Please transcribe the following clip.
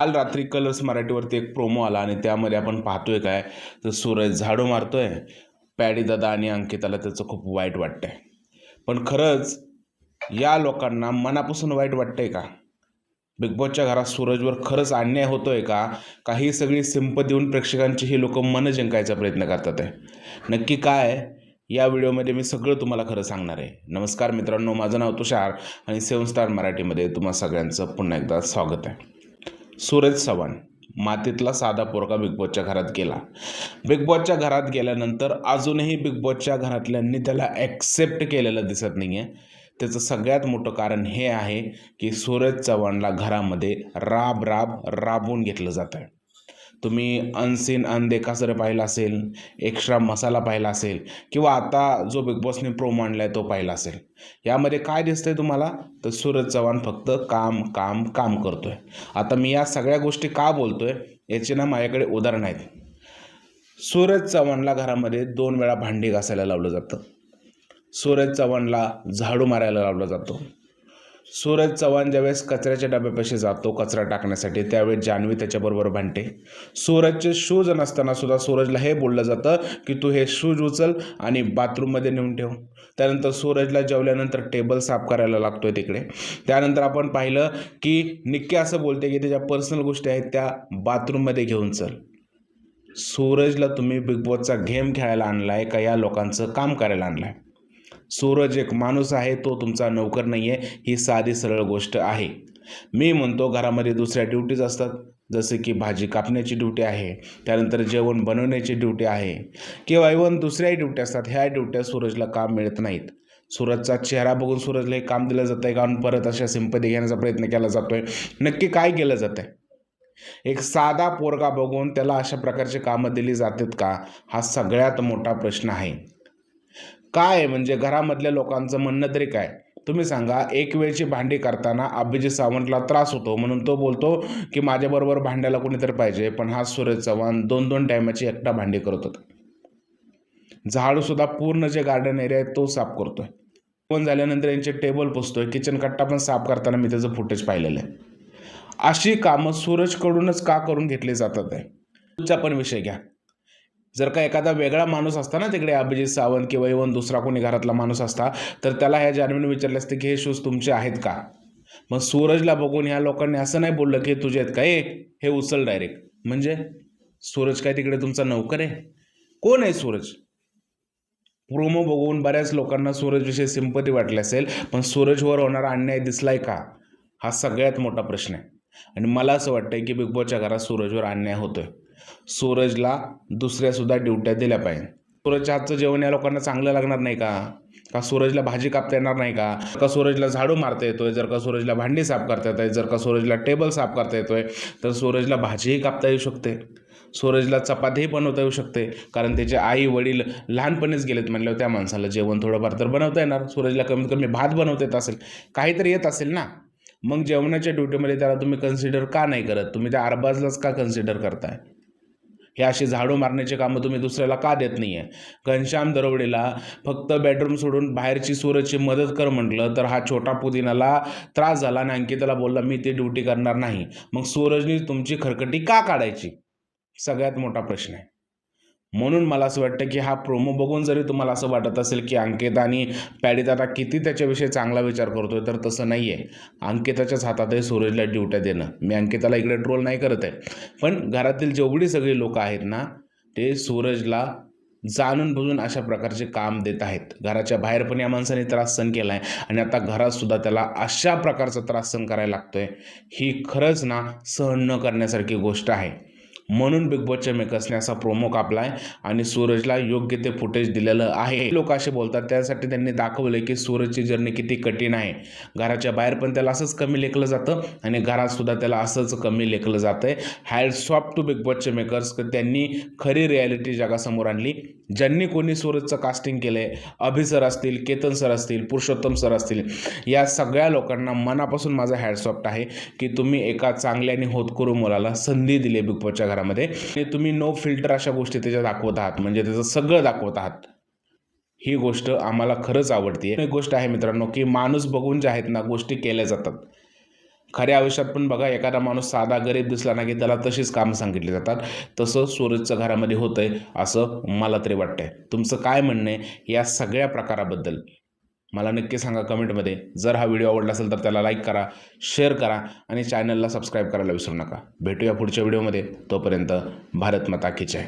काल रात्री कलर्स मराठीवरती एक प्रोमो आला आणि त्यामध्ये आपण पाहतोय काय? तर सूरज झाडू मारतोय पॅडी दादा आणि अंकिताला त्याचं खूप वाईट वाटतंय. पण खरंच या लोकांना मनापासून वाईट वाटतंय का? बिग बॉसच्या घरात सूरजवर खरंच अन्याय होतोय का? काही सगळी सिंप देऊन प्रेक्षकांची ही लोक मन जिंकायचा प्रयत्न करतात आहे. नक्की काय? या व्हिडिओमध्ये मी सगळं तुम्हाला खरं सांगणार आहे. नमस्कार मित्रांनो माझं नाव तुषार आणि सेवन स्टार मराठीमध्ये तुम्हा सगळ्यांचं पुन्हा एकदा स्वागत आहे. सूरज चव्हाण मातीतला साधा पोरका बिग बॉसच्या घरात गेला. बिग बॉसच्या घरात गेल्यानंतर अजूनही बिग बॉसच्या घरातल्यांनी त्याला ॲक्सेप्ट केलेलं दिसत नाही आहे त्याचं सगळ्यात मोठं कारण हे आहे की सूरज चव्हाणला घरामध्ये राब राब राबवून घेतलं जातं आहे तुम्ही अनसीन अनदेखा सर पाहिला असेल एक्स्ट्रा मसाला पाहिला असेल किंवा आता जो बिग बॉसने प्रोमो आणला आहे तो पाहिला असेल यामध्ये काय दिसतंय तुम्हाला? तर सूरज चव्हाण फक्त काम काम काम करतोय. आता मी या सगळ्या गोष्टी का बोलतोय? याचे ना माझ्याकडे उदाहरण आहेत. सूरज चव्हाणला घरामध्ये दोन वेळा भांडी घासायला लावलं जातं. सूरज चव्हाणला झाडू मारायला लावला जातो. सूरज चव्हाण ज्यावेळेस कचऱ्याच्या डब्यापाशी जातो कचरा टाकण्यासाठी त्यावेळेस जान्हवी त्याच्याबरोबर भांडते. सूरजचे शूज नसताना सुद्धा सूरजला हे बोललं जातं की तू हे शूज उचल आणि बाथरूममध्ये नेऊन ठेव. त्यानंतर सूरजला जेवल्यानंतर टेबल साफ करायला लागतोय तिकडे. त्यानंतर आपण पाहिलं की निक्की असं बोलते की त्याच्या पर्सनल गोष्टी आहेत त्या बाथरूममध्ये घेऊन चल. सूरजला तुम्ही बिग बॉसचा गेम खेळायला आणला आहे का? या लोकांचं काम करायला आणलं आहे सूरज एक माणूस आहे तो तुमचा नोकर नाही आहे ही साधी सरळ गोष्ट आहे. मी म्हणतो घरामध्ये दुसऱ्या ड्युटीज असतात जसे की भाजी कापण्याची ड्युटी आहे त्यानंतर जेवण बनवण्याची ड्युटी आहे किंवा इवन दुसऱ्याही ड्युटी असतात ह्या ड्युट्या सूरजला काम मिळत नाहीत. सूरजचा चेहरा बघून सूरजला हे काम दिलं जातं आहे का परत अशा सिंपती घेण्याचा प्रयत्न केला जातो आहे नक्की काय केलं जातं आहे एक साधा पोरगा बघून त्याला अशा प्रकारची कामं दिली जातात का हा सगळ्यात मोठा प्रश्न आहे. काय म्हणजे घरामधल्या लोकांचं म्हणणं तरी काय? तुम्ही सांगा एक वेळची भांडी करताना अभिजित सावंतला त्रास होतो म्हणून तो बोलतो की माझ्याबरोबर भांड्याला कोणीतरी पाहिजे. पण हा सूरज चव्हाण दोन दोन टायमाची एकटा भांडी करत होता. झाडूसुद्धा पूर्ण जे गार्डन एरिया आहे तो साफ करतोय. पण झाल्यानंतर यांचे टेबल पुसतोय किचन कट्टा पण साफ करताना मी त्याचं फुटेज पाहिलेलं आहे. अशी कामं सूरजकडूनच का करून घेतली जातात आहे? तुमचा पण विषय घ्या. जर का एखादा वेगळा माणूस असता ना तिकडे अभिजित सावंत किंवा इवन दुसरा कोणी घरातला माणूस असता तर त्याला ह्या जान्हवीने विचारले असते की हे शूज तुमचे आहेत का? मग सूरजला बघून ह्या लोकांनी असं नाही बोललं की तुझे आहेत का? ए हे उचल डायरेक्ट म्हणजे सूरज काय तिकडे तुमचा नौकर आहे? कोण आहे सूरज? प्रोमो बघून बऱ्याच लोकांना सूरजविषयी सिंपती वाटली असेल पण सूरजवर होणारा अन्याय दिसलाय का? हा सगळ्यात मोठा प्रश्न आहे. आणि मला असं वाटतंय की बिग बॉसच्या घरात सूरजवर अन्याय होतोय. सूरजला दुसऱ्यासुद्धा ड्युट्या दिल्या पाहिजे. सूरजच्या हातचं जेवण या लोकांना चांगलं लागणार नाही का? का सूरजला भाजी कापता येणार नाही का? का सूरजला झाडू मारता येतोय? जर का सूरजला भांडी साफ करता येत आहे जर का सूरजला टेबल साफ करता येतोय तर सूरजला भाजीही कापता येऊ शकते. सूरजला चपातीही बनवता येऊ शकते. कारण त्याचे आई वडील लहानपणीच गेलेत म्हणल्यावर त्या माणसाला जेवण थोडंफार तर बनवता येणार. सूरजला कमीत कमी भात बनवता येत असेल काहीतरी येत असेल ना? मग जेवणाच्या ड्युटीमध्ये त्याला तुम्ही कन्सिडर का नाही करत? तुम्ही त्या अरबाजलाच का कन्सिडर करताय? हे अशी झाडू मारण्याची कामं तुम्ही दुसऱ्याला का देत नाही आहे घनश्याम दरवडेला फक्त बेडरूम सोडून बाहेरची सूरजची मदत कर म्हटलं तर हा छोटा पुदिनाला त्रास झाला आणि अंकिताला बोलला मी ती ड्युटी करणार नाही. मग सूरजनी तुमची खरकटी का काढायची? सगळ्यात मोठा प्रश्न आहे. म्हणून मला असं वाटतं की हा प्रोमो बघून जरी तुम्हाला असं वाटत असेल की अंकित आणि पॅडित आता किती त्याच्याविषयी चांगला विचार करतोय तर तसं नाही आहे अंकिताच्याच हातातही सूरजला ड्युट्या देणं. मी अंकिताला इकडे ट्रोल नाही करत आहे. पण घरातील जेवढी सगळी लोकं आहेत ना ते सूरजला जाणून बुजून अशा प्रकारचे काम देत आहेत. घराच्या बाहेर पण या माणसाने त्रास सहन केला आहे आणि आता घरातसुद्धा त्याला अशा प्रकारचा त्रास सहन करायला आहे ही खरंच ना सहन न करण्यासारखी गोष्ट आहे. म्हणून बिग बॉसच्या मेकर्सने असा प्रोमो कापलाय आणि सूरजला योग्य ते फुटेज दिलेलं आहे. लोक असे बोलतात त्यासाठी त्यांनी दाखवले की सूरजची जर्नी किती कठीण आहे. घराच्या बाहेर पण त्याला असंच कमी लेखलं जातं आणि घरात सुद्धा त्याला असंच कमी लेखलं जातं आहे हॅड सॉफ्ट टू बिग बॉसचे मेकर्स त्यांनी खरी रियालिटी जगासमोर आणली. ज्यांनी कोणी सूरजचं कास्टिंग केलं आहे अभि सर असतील केतन सर असतील पुरुषोत्तम सर असतील या सगळ्या लोकांना मनापासून माझा हॅडसॉफ्ट आहे की तुम्ही एका चांगल्या आणि होतकरू मुलाला संधी दिली बिग बॉसच्या घरामध्ये. आणि तुम्ही नो फिल्टर अशा गोष्टी त्याच्या दाखवत आहात म्हणजे त्याचं सगळं दाखवत आहात. ही गोष्ट आम्हाला खरंच आवडते एक गोष्ट आहे मित्रांनो की माणूस बघून ज्या आहेत ना गोष्टी केल्या जातात. खऱ्या आयुष्यात पण बघा एखादा माणूस साधा गरीब दिसला ना की त्याला तशीच कामं सांगितली जातात. तसं सूरजचं घरामध्ये होतं आहे असं मला तरी वाटतंय. तुमचं काय म्हणणं आहे? या सगळ्या प्रकाराबद्दल मला नक्की सांगा कमेंटमध्ये. जर हा व्हिडिओ आवडला असेल तर त्याला लाईक करा शेअर करा आणि चॅनलला सबस्क्राईब करायला विसरू नका. भेटूया पुढच्या व्हिडिओमध्ये. तोपर्यंत भारत माता की जय.